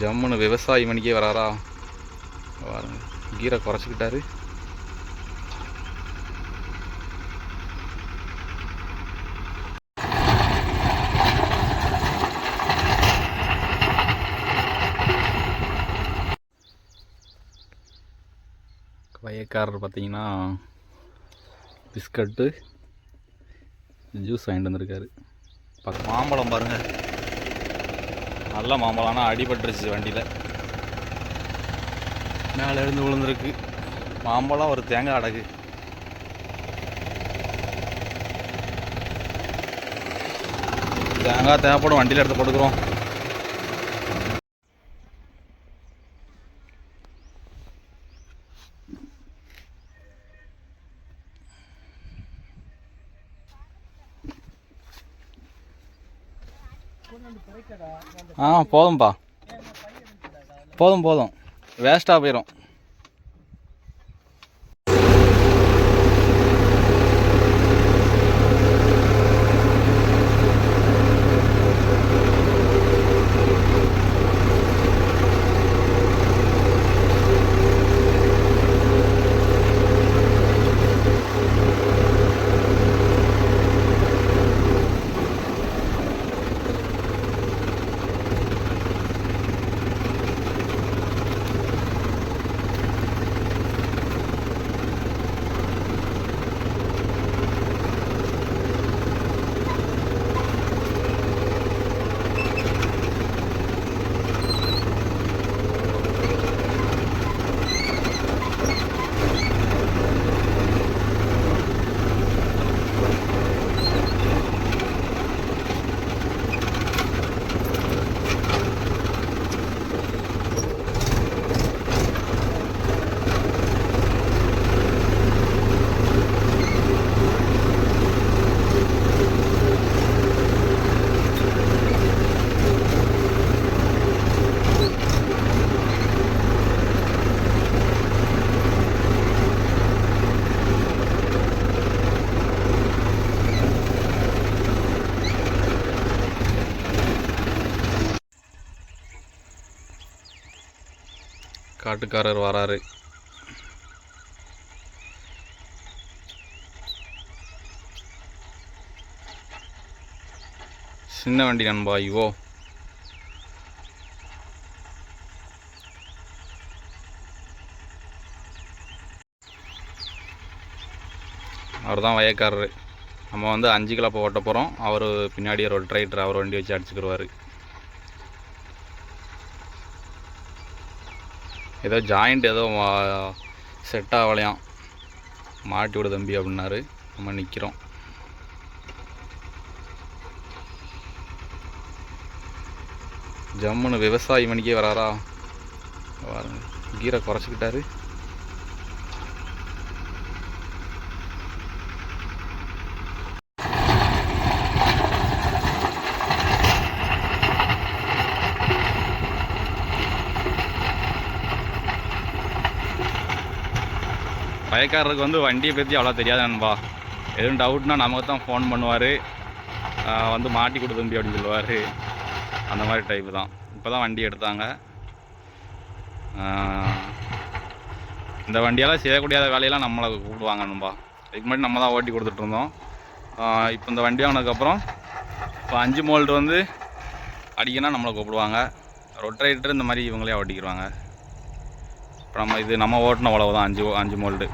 ஜம்முன்னு விவசாயி மணிக்கே வராரா? பாருங்க கீரை குறைச்சிக்கிட்டாரு. வயக்காரர் பார்த்தீங்கன்னா பிஸ்கட்டு ஜூஸ் வாங்கிட்டு வந்திருக்காரு. மாம்பழம் பாருங்கள் நல்ல மாம்பழம். ஆனால் அடிபட்டுருச்சு வண்டியில். மேலே இருந்து விழுந்துருக்கு. மாம்பழம் ஒரு தேங்காய் அடகு. தேங்காய் தேவைப்படும் வண்டியில் எடுத்து போட்டுக்கிறோம். ஆ போதும்பா. போதும் போதும். வேஸ்ட்டாக போயிடும் காட்டுக்காரர் வராரு. சின்ன வண்டி நண்பா ஐயோ அவர் தான் வயக்காரரு. நம்ம வந்து அஞ்சு கிலோ ஓட்ட போகிறோம் அவர் பின்னாடி ஒரு ட்ரைடர் அவர் வண்டி வச்சு அடிச்சுக்கிடுவார் ஏதோ ஜாயிண்ட் ஏதோ செட் ஆகலையாம். மாட்டி விடு தம்பி அப்படின்னாரு. நம்ம நிற்கிறோம் ஜம்முன்னு விவசாயி மணிக்கே வராரா? கீரை குறைச்சிக்கிட்டாரு. பயக்காரருக்கு வந்து வண்டியை பற்றி அவ்வளோ தெரியாது நண்பா எதுவும் டவுட்னா நமக்கு தான் ஃபோன் பண்ணுவார். வந்து மாட்டி கொடு தம்பி அப்படின்னு சொல்லுவார். அந்த மாதிரி டைப்பு தான். இப்போ தான் வண்டி எடுத்தாங்க. இந்த வண்டியெல்லாம் செய்யக்கூடியாத வேலையெல்லாம் நம்மளை கூப்பிடுவாங்க நண்பா இதுக்கு முன்னாடி நம்ம தான் ஓட்டி கொடுத்துட்ருந்தோம் இப்போ இந்த வண்டி வாங்கினதுக்கப்புறம் இப்போ அஞ்சு மோல்டு வந்து அடிக்கனா நம்மளை கூப்பிடுவாங்க. ரொட்ரைட்டர் இந்த மாதிரி இவங்களே ஓட்டிக்கிடுவாங்க இப்போ நம்ம இது நம்ம ஓட்டின உழவு தான் அஞ்சு அஞ்சு மோல்டு.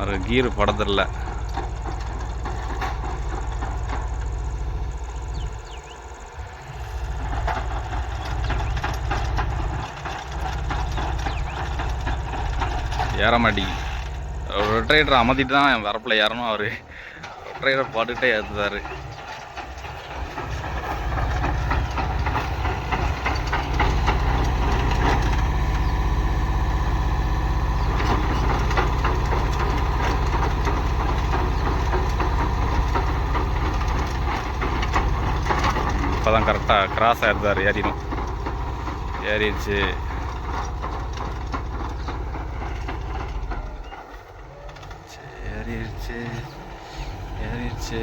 ஒரு கீரு படத்தில் ஏற மாட்டேங்கி ரொட்ரைடர் அமர்த்திட்டு தான் வரப்பில் ஏறணும் அவர். ரொட்ரைடர் பாட்டுக்கிட்டே ஏற்றுதாரு தான் கரெக்டாக கிராஸ் ஆகிடுதார் ஏறிடும். ஏறிடுச்சு. ஏறிடுச்சு ஏறிடுச்சு.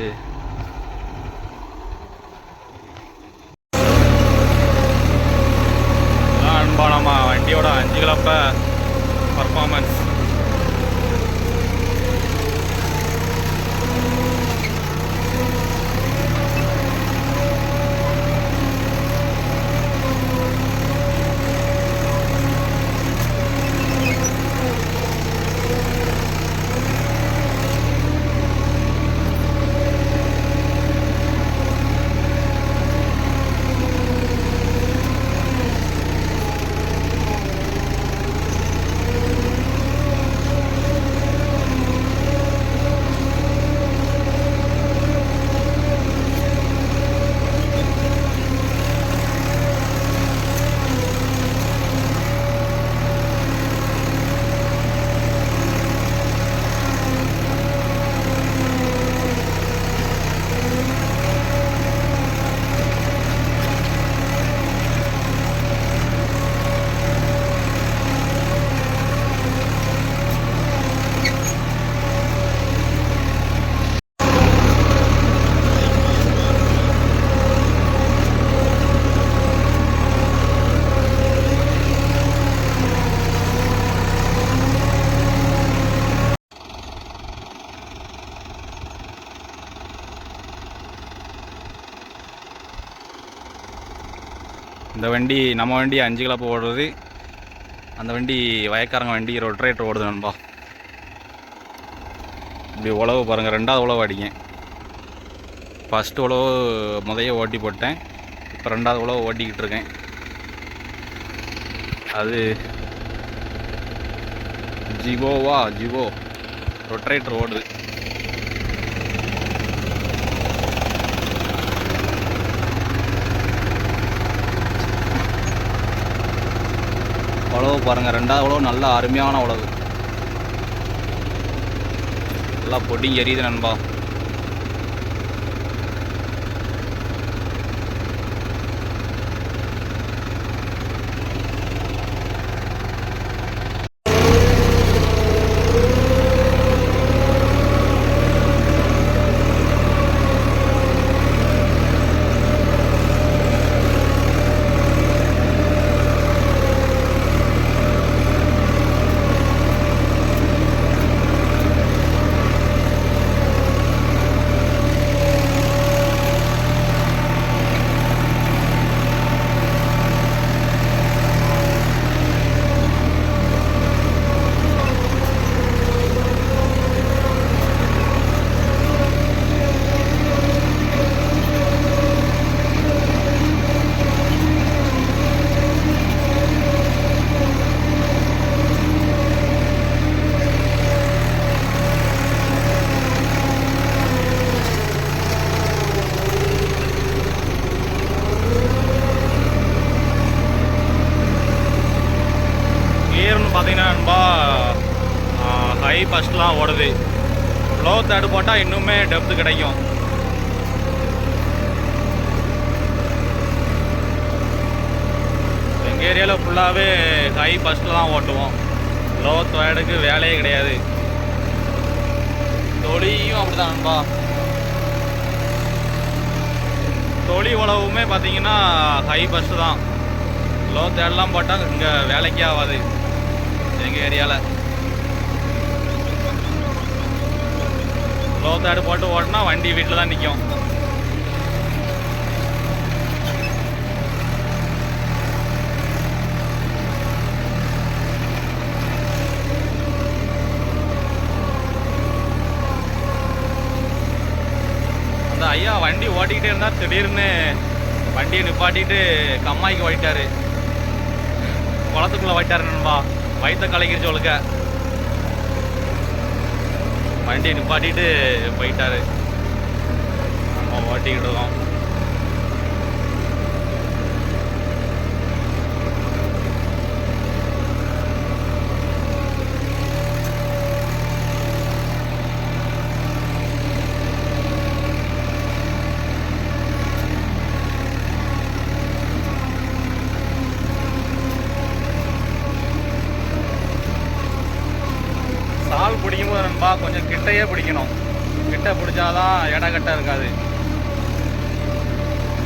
அன்பானம்மா வண்டியோட அஞ்சு கிலப்ப பர்ஃபார்மன்ஸ் இந்த வண்டி நம்ம வண்டி அஞ்சு கிலோ ஓடுறது. அந்த வண்டி வயக்காரங்க வண்டி ரொட்ரேட்டர் ஓடுது நண்பா. இப்படி உழவு பாருங்கள் ரெண்டாவது உழவு அடிங்க. ஃபஸ்ட்டு உழவு முதைய ஓட்டி போட்டேன். இப்போ ரெண்டாவது உழவு ஓட்டிக்கிட்டு இருக்கேன். அது ஜிவோவா ஜிவோ ரொட்ரேட்டர் ஓடுது. உழவு பாருங்கள் ரெண்டாவது உழவு நல்ல அருமையான உழவு நல்லா பொடி எரியுது நண்பா கியர்னு பார்த்தீங்கன்னா நண்பா ஹை ஃபஸ்ட்லாம் ஓடுது லோ தேர்டு போட்டால் இன்னுமே டெப்த்து கிடைக்கும். எங்கள் ஏரியாவில் ஃபுல்லாகவே ஹை ஃபஸ்ட்டில் தான் ஓட்டுவோம். லோ தேர்டுக்கு வேலையே கிடையாது. தொழியும் அப்படிதான்பா நண்பா. தொழி உழவுமே பார்த்தீங்கன்னா ஹை ஃபஸ்ட்டு தான். லோ தேர்ட்லாம் போட்டால் இங்கே வேலைக்கே ஆகாது. எங்கள் ஏரியாவில் லோ தேர்டு போட்டு ஓட்டினா வண்டி வீட்டில் தான் நிற்கும் அந்த ஐயா வண்டி ஓட்டிக்கிட்டே இருந்தா திடீர்னு வண்டியை நிப்பாட்டிட்டு கம்மாய்க்கு ஓடிட்டாரு. குளத்துக்குள்ள ஓடிட்டாரு நண்பா. வயிற்ற கலக்கிருச்சு ஒழுக்க. வண்டியை நிப்பாட்டிட்டு போயிட்டாரு. நம்ம ஓட்டிக்கிட்டு இருக்கோம் சால் அப்பா கொஞ்சம் கிட்டையே பிடிக்கணும். கிட்ட பிடிச்சாதான் இடக்கட்ட இருக்காது.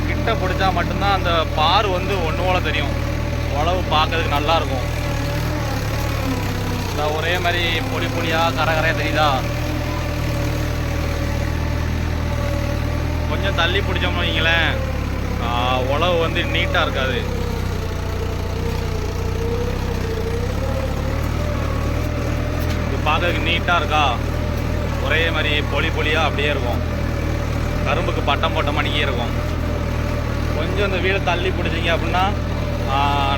கிட்ட பிடிச்சா மட்டும்தான் அந்த பார் வந்து ஒன்று போல தெரியும். உழவு பார்க்கறதுக்கு நல்லா இருக்கும். இந்த ஒரே மாதிரி பொடி பொடியாக கரை கரையாக தெரியுதா? கொஞ்சம் தள்ளி பிடிச்சோம்னு வைங்களேன். உழவு வந்து நீட்டாக இருக்காது. இது நீட்டாக இருக்கா? ஒரே மாதிரி பொலி பொலியாக அப்படியே இருக்கும். கரும்புக்கு பட்டம் போட்ட மணிக்கே இருக்கும். கொஞ்சம் இந்த வீடை தள்ளி பிடிச்சிங்க அப்படின்னா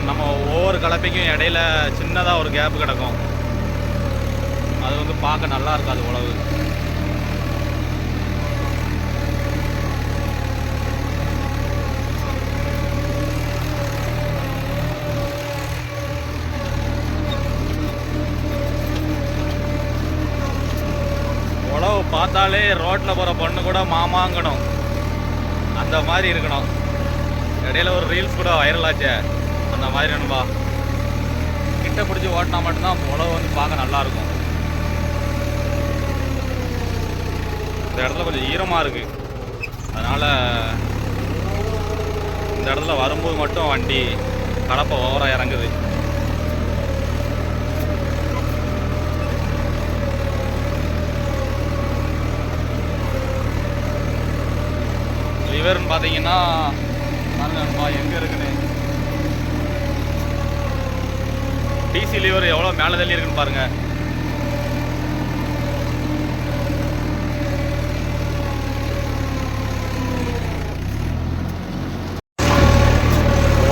நம்ம ஒவ்வொரு கலப்பைக்கும் இடையில சின்னதாக ஒரு கேப் கிடக்கும். அது வந்து பார்க்க நல்லா இருக்காது உழவு. பார்த்தாலே ரோட்டில் போகிற பொண்ணு கூட மாமாங்கணும். அந்த மாதிரி இருக்கணும். இடையில ஒரு ரீல்ஸ் கூட வைரலாச்சே அந்த மாதிரி நண்பா கிட்ட பிடிச்சி ஓட்டினா மட்டும்தான் உழவு வந்து பார்க்க நல்லாயிருக்கும் இந்த இடத்துல கொஞ்சம் ஈரமாக இருக்கு. அதனால் இந்த இடத்துல வரும்போது மட்டும் வண்டி கடப்பை ஓவராக இறங்குது லிவர்னு பார்த்தீங்கன்னா பாருங்க நண்பா எங்கே இருக்குன்னு டிசி எவ்வளோ மேலே தள்ளி இருக்குன்னு பாருங்க.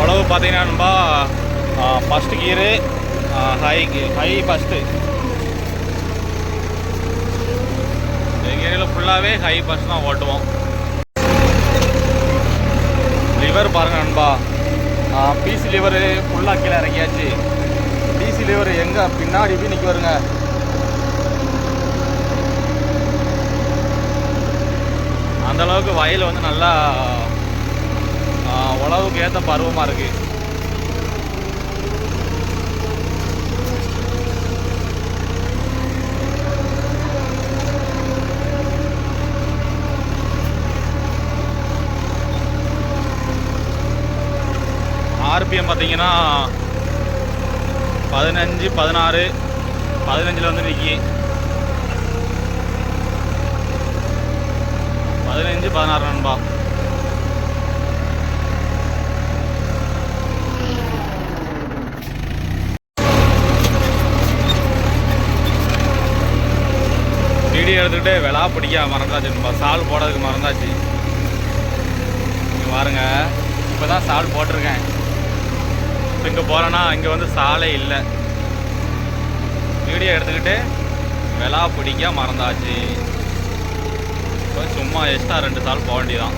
உழவு பார்த்தீங்கன்னா நண்பா first gear high high first எங்கள் ஃபுல்லாகவே ஹை ஃபஸ்ட் தான் ஓட்டுவோம். லிவர் பாருங்க நண்பா. பீஸ் லிவரு ஃபுல்லாக கீழே இறங்கியாச்சு. கடைசியில் இவர் எங்கே? பின்னாடி போய் நிற்க வருங்க அந்த அளவுக்கு வயல் வந்து நல்லா உழவுக்கு ஏற்ற பருவமாக இருக்கு. ஆர்பிஎம் பார்த்தீங்கன்னா பதினஞ்சு பதினாறு பதினஞ்சில் வந்து நிற்கி பதினஞ்சு பதினாறு நண்பா. வீடியோ எடுத்துக்கிட்டே விளா பிடிக்க மறந்தாச்சு நண்பா. சால் போடுறதுக்கு மறந்தாச்சு. இங்க பாருங்க. இப்போ தான் சால் போட்டிருக்கேன். இப்போ இங்கே போகிறேன்னா இங்கே வந்து சாலை இல்லை. வீடியோ எடுத்துக்கிட்டு விலா பிடிக்க மறந்தாச்சு. இப்போ சும்மா எக்ஸ்ட்ரா ரெண்டு சால் போக வேண்டியதான்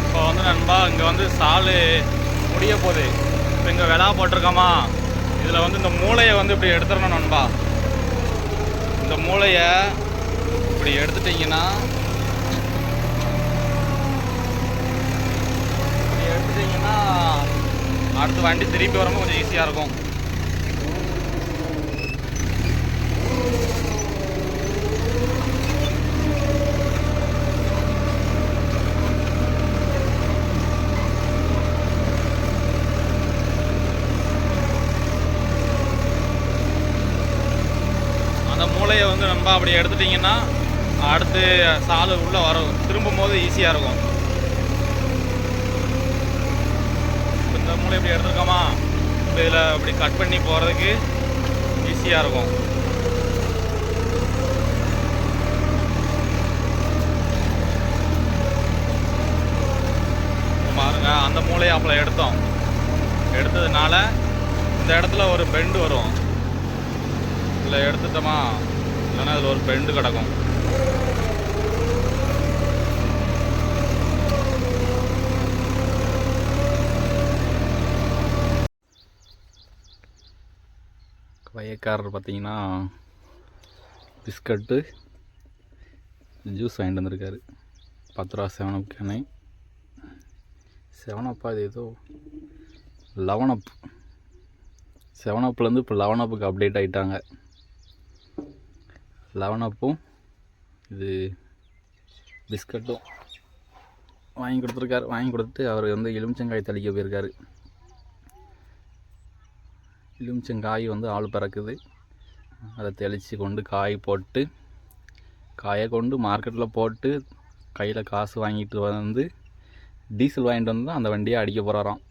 இப்போ வந்து நண்பா இங்கே வந்து சால் முடிய போகுது இப்போ இங்கே விலா போட்டிருக்கோமா இதில் வந்து இந்த மூளையை வந்து இப்படி எடுத்துடணும் நண்பா. இந்த மூளையை இப்படி எடுத்துட்டிங்கன்னா இப்படி எடுத்துட்டிங்கன்னா அடுத்து வண்டி திருப்பி வரும்போது கொஞ்சம் ஈஸியாக இருக்கும் அந்த மூளையை வந்து நண்பா அப்படி எடுத்துட்டிங்கன்னா அடுத்து சாலு உள்ளே வரும் திரும்பும் போது ஈஸியாக இருக்கும். இந்த மூளை இப்படி எடுத்துருக்கோமா? இப்போ இதில் அப்படி கட் பண்ணி போகிறதுக்கு ஈஸியாக இருக்கும். பாருங்க அந்த மூளையை அப்போ எடுத்தோம். எடுத்ததுனால இந்த இடத்துல ஒரு பெண்டு வரும். இதில் எடுத்துட்டோமா? ஆனால் அதில் ஒரு பெண்டு கிடக்கும். வயக்காரர் பார்த்தீங்கன்னா பிஸ்கட்டு ஜூஸ் வாங்கிட்டு வந்திருக்காரு. பத்து ரூபா செவனப் கெண்ணெய் செவனப்பா இது ஏதோ லெவனப் செவனப்லேருந்து இப்போ லெவனப்புக்கு அப்டேட் ஆகிட்டாங்க லெவனப்பும் இது பிஸ்கட்டும் வாங்கி கொடுத்துருக்காரு. வாங்கி கொடுத்துட்டு அவர் வந்து எலுமிச்சங்காய் தெளிக்க போயிருக்காரு. எலுமிச்சங்காய் வந்து ஆள் பறக்குது. அதை தெளித்து கொண்டு காய் போட்டு காயை கொண்டு மார்க்கெட்டில் போட்டு கையில் காசு வாங்கிட்டு வந்து டீசல் வாங்கிட்டு வந்து அந்த வண்டியை அடிக்க போகிறாராம்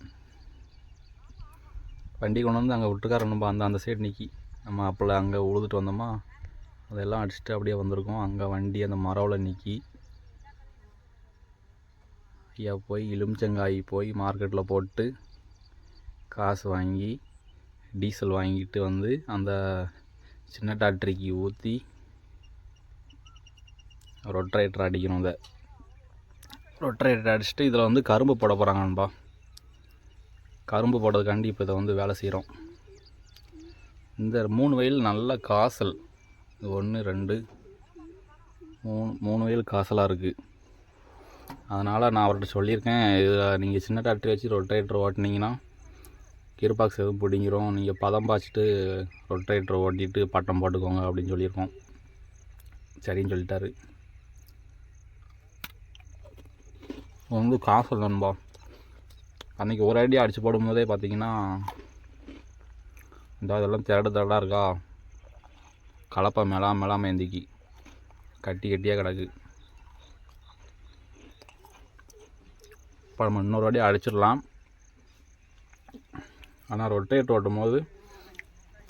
வண்டி கொண்டு வந்து அங்கே விட்டுக்கார நம்ம அந்த அந்த சைடு நிற்கி நம்ம அப்போல அங்கே உழுதுட்டு வந்தோமா? அதெல்லாம் அடிச்சுட்டு அப்படியே வந்திருக்கோம். அங்கே வண்டி அந்த மரவில் நிற்கி ஐயா போய் எலுமிச்சங்காய் போய் மார்க்கெட்டில் போட்டு காசு வாங்கி டீசல் வாங்கிட்டு வந்து அந்த சின்ன டாக்டரிக்கு ஊற்றி ரொட்ரேட்டர் அடிக்கணும் இதை. ரொட்ரேட்டர் அடிச்சுட்டு இதில் வந்து கரும்பு போட போகிறாங்க நண்பா கரும்பு போடுறதுக்காண்டி இப்போ இதை வந்து வேலை செய்கிறோம் இந்த மூணு வயல் நல்ல காசல். இது ஒன்று ரெண்டு மூணு மூணு வயல் காசலாக இருக்குது அதனால் நான் அவர்கிட்ட சொல்லியிருக்கேன் இதில் நீங்கள் சின்ன டிராக்டர் வச்சு ரொட்டேட்டர் ஓட்டினீங்கன்னா கீர் பாக்ஸ் எதுவும் பிடிங்கிரும். நீங்கள் பதம் பாய்ச்சிட்டு ரொட்டேட்டர் ஓட்டிட்டு பட்டம் போட்டுக்கோங்க அப்படின்னு சொல்லியிருக்கோம். சரின்னு சொல்லிட்டாரு. வந்து காசு நண்பா அன்றைக்கி ஒரு ஐடியா அடித்து போடும்போதே பார்த்தீங்கன்னா இந்த இதெல்லாம் திரடு திரடாக இருக்கா? கலப்பை மெலாம் மேலாம எந்திக்கி கட்டி கட்டியாக கிடக்கு. இப்போ நம்ம இன்னொரு வாட்டி அடிச்சிடலாம். ஆனால் ரொட்டேட் ஓட்டும் போது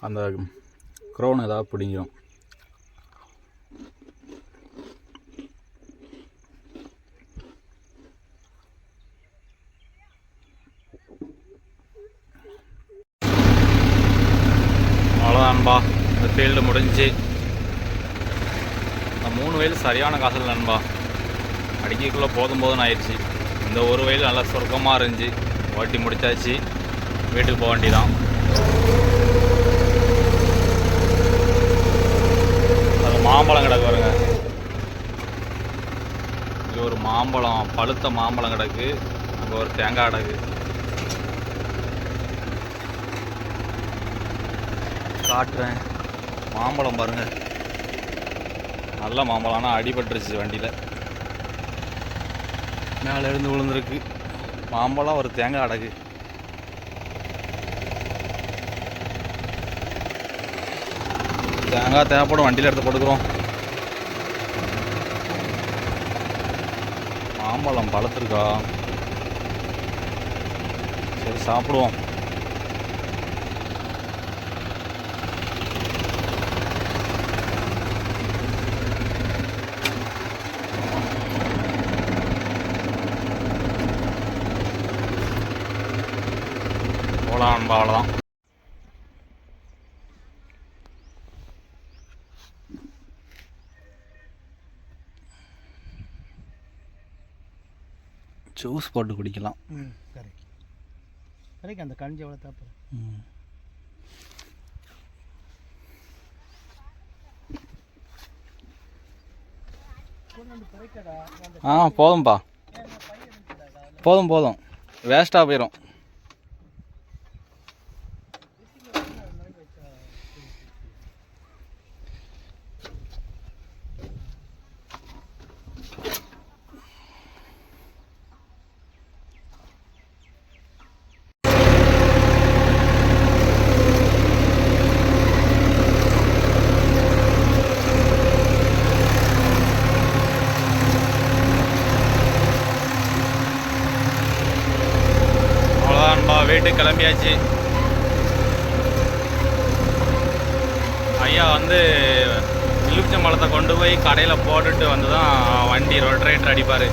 அந்த க்ரௌன் ஏதாவது பிடிக்கும் அவ்வளோதான்பா ஃபீல்டு முடிஞ்சு. அந்த மூணு வயல் சரியான காசல் நண்பா. அடிக்கிறதுக்குள்ளே போதும் போதும் ஆயிடுச்சு. இந்த ஒரு வயல் நல்லா சொர்க்கமாக இருந்துச்சு. ஓட்டி முடிச்சாச்சு. வீட்டுக்கு போக வேண்டிதான் அது மாம்பழம் கிடக்கு பாருங்க. இங்கே ஒரு மாம்பழம் பழுத்த மாம்பழம் கிடக்கு. அங்கே ஒரு தேங்காய் கிடக்கு. காட்டுறேன். மாம்பழம் பாருங்க. நல்ல மாம்பழம் ஆனால் அடிபட்டுருச்சு வண்டியில். மேலே இருந்து விழுந்துருக்கு. மாம்பழம் ஒரு தேங்காய் அடகு. தேங்காய் தேவைப்படும் வண்டியில் எடுத்து போட்டுக்கிறோம். மாம்பழம் பழத்திருக்கா? சரி சாப்பிடுவோம் போகலாம் நண்பா அவ்வளோதான் ஜூஸ் போட்டு குடிக்கலாம். ம் சரி கரைக்கு அந்த கஞ்சி எவ்வளோ தேவை ம். ஆ போதும்பா. போதும் போதும். வேஸ்ட்டாக போயிடும் அவ்வளோதான்பா வீட்டுக்கு கிளம்பியாச்சு ஐயா வந்து பழத்தை கொண்டு போய் கடையில் போட்டுட்டு வந்து தான் வண்டி ரொட்ரேட்டர் அடிப்பார்.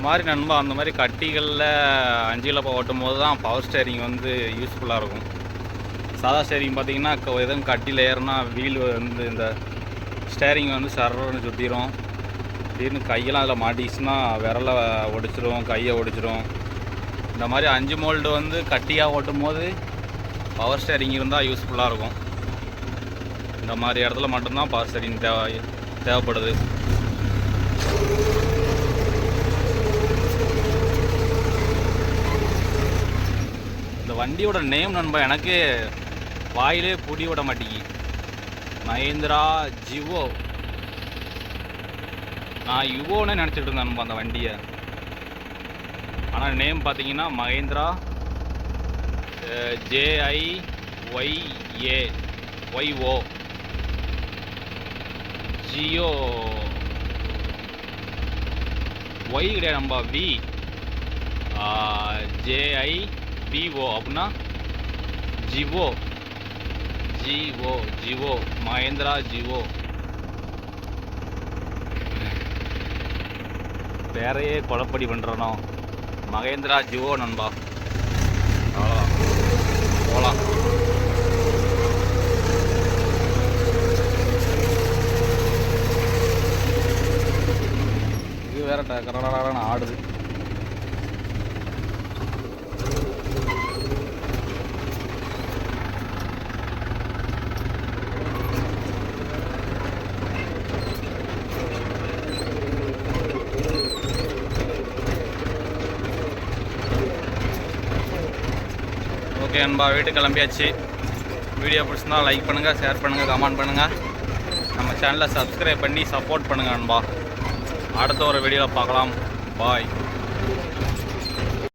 இந்த மாதிரி நண்பா அந்த மாதிரி கட்டிகளில் அஞ்சு கிலோ ஓட்டும் போது தான் பவர் ஸ்டேரிங் வந்து யூஸ்ஃபுல்லாக இருக்கும். சாதா ஸ்டேரிங் பார்த்தீங்கன்னா எதுவும் கட்டியில் ஏறுனா வீல் வந்து இந்த ஸ்டேரிங் வந்து சர்றன்னு சுற்றிடும் திடீர்னு கையெல்லாம் அதில் மாட்டிச்சுன்னா விரலை ஒடிச்சிரும் கையை ஒடிச்சிரும். இந்த மாதிரி அஞ்சு மோல்டு வந்து கட்டியாக ஓட்டும் போது பவர் ஸ்டேரிங் இருந்தால் யூஸ்ஃபுல்லாக இருக்கும். இந்த மாதிரி இடத்துல மட்டும்தான் பவர் ஸ்டேரிங் தேவை தேவைப்படுது இந்த வண்டியோட நேம் நண்பா எனக்கு வாயிலே புடி விட மாட்டேங்கி. மஹேந்திரா ஜிவோ. நான் யுவோன்னு நினச்சிட்டு இருந்தேன் நண்பா அந்த வண்டியை. ஆனால் நேம் பார்த்தீங்கன்னா மஹேந்திரா ஜேஐ ஒய்ஏ ஒய்ஓ ஜியோ. ஒய் கிடையாது நண்பா வி ஜேஐ பிஓ அப்படின்னா ஜிவோ ஜிஓ ஜிவோ மகேந்திரா ஜிவோ பேரையே கொலப்படி பண்ணுறனோ மகேந்திரா ஜிவோ நண்பா. அவ்வளோதான் போகலாம் இது வேற கரடாடான்னு ஆடுது. நண்பா வீட்டு வீட்டுக்கு கிளம்பியாச்சு. வீடியோ பிடிச்சிருந்தா லைக் பண்ணுங்கள் ஷேர் பண்ணுங்கள் கமெண்ட் பண்ணுங்கள் நம்ம சேனலை சப்ஸ்கிரைப் பண்ணி சப்போர்ட் பண்ணுங்கள் நண்பா. அடுத்த ஒரு வீடியோவில் பார்க்கலாம். பாய்